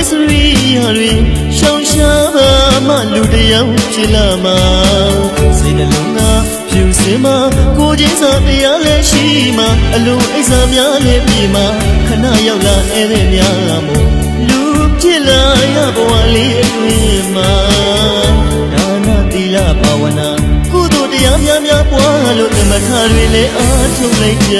တ်သာမစ္စရိယာတွေရှောင်ရှားပါမှလူတစ်ယောက်ဖြစ်လာမှာစိတ်နှလုံးသားဖြူစင်မှာကိုချင်းစာတရားလည်းရှိမှာအလိုအိတ်စာများလည်းပြေမှာခဏရောက်လာဧည့်သည်များမို့လူဖြစ်လာရဘဝလေးအတွင်မှာဒါနသီလဘာဝနာကုသိုလ်တရားများများပွားလို့သမထတွေလည်းအားထုတ်လိုက်ကြ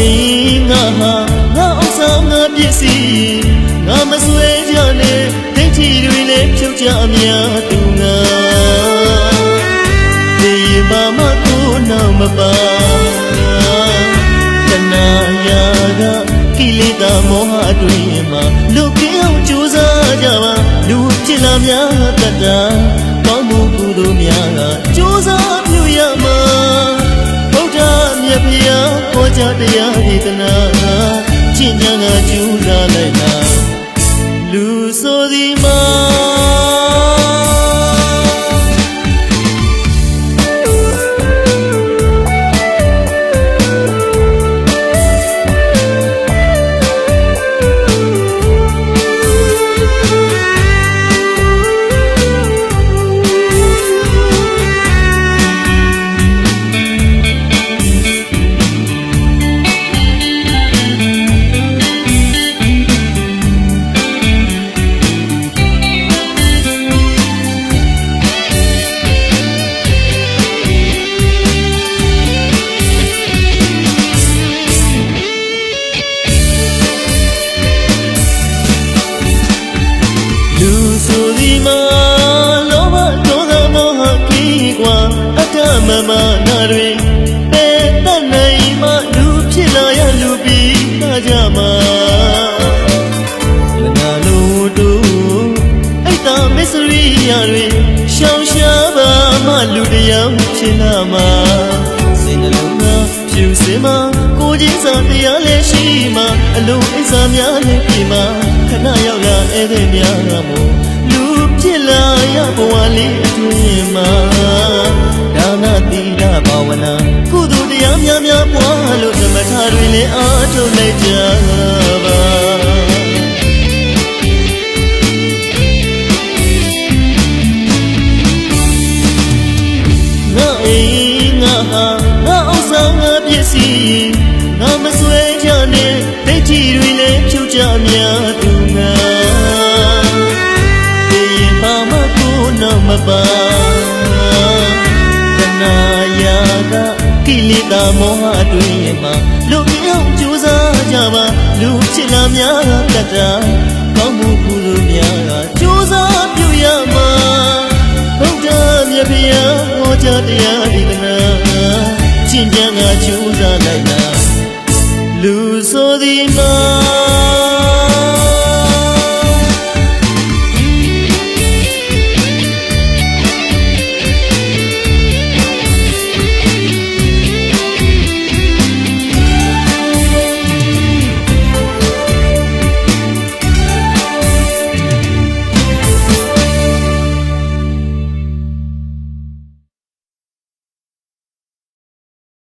ပါငါအိမ်ငါဟာငါဥစ္စာငါပစ္စည်းငါမဆွဲကြနဲ့ဒိဋ္ဌိတွေလည်းဖြုတ်ကြအများသူငါဒီဘာမကိုနောက်မပါတဏှာရာကကိလေသာမောဟအတွင်မှာလူကင်းအောင်ကြိုးစားကြပါလူဖြစ်လာများတတ်တာကောင်းမှုကုသိုလ်များကကြိုးစားပြုရမှာ ကြားတရားဒေသနာကျင့်ကြံကကျူးစားလိုက်တာလူဆိုသည်မှာ စ္စရိယာတွေရှောင်ရှားပါမှလူတစ်ယောက်ဖြစ်လာမှာစိတ်နှလုံးသားဖြူစင်မှာကိုချင်းစာတရားလည်းရှိမှာအလုံးအိစာများလည်းပြေမှာခဏရောက်လာဧည့်သည်များကမို့လူဖြစ်လာရဘဝလေးအတွင်မှာဒါနသီလဘာဝနာကုသိုလ်တရားများများပွားလို့သမထတွေလည်းအားထုတ်လိုက်ကြ ငါဟာငါဥစ္စာငါပစ္စည်းငါမဆွဲကြနဲ့ဒိဋ္ဌိတွေလည်းဖြုတ်ကြများသူငါဒီဘာမကိုနောက်မပါတဏှာယာကကိလေသာမောဟတွေမှာလူပြောင်းကြိုးစားကြပါလူချစ်လာများတတ်တာကောင်းမှုကုသိုလ်များကကြိုးစားပြုရမှာဗုဒ္ဓမြတ်ဖျားဟောကြားတရားဒီကနာ ချင်းချမ်းသာကြိုးစားလိုက်တာလူဆိုသည်မှာ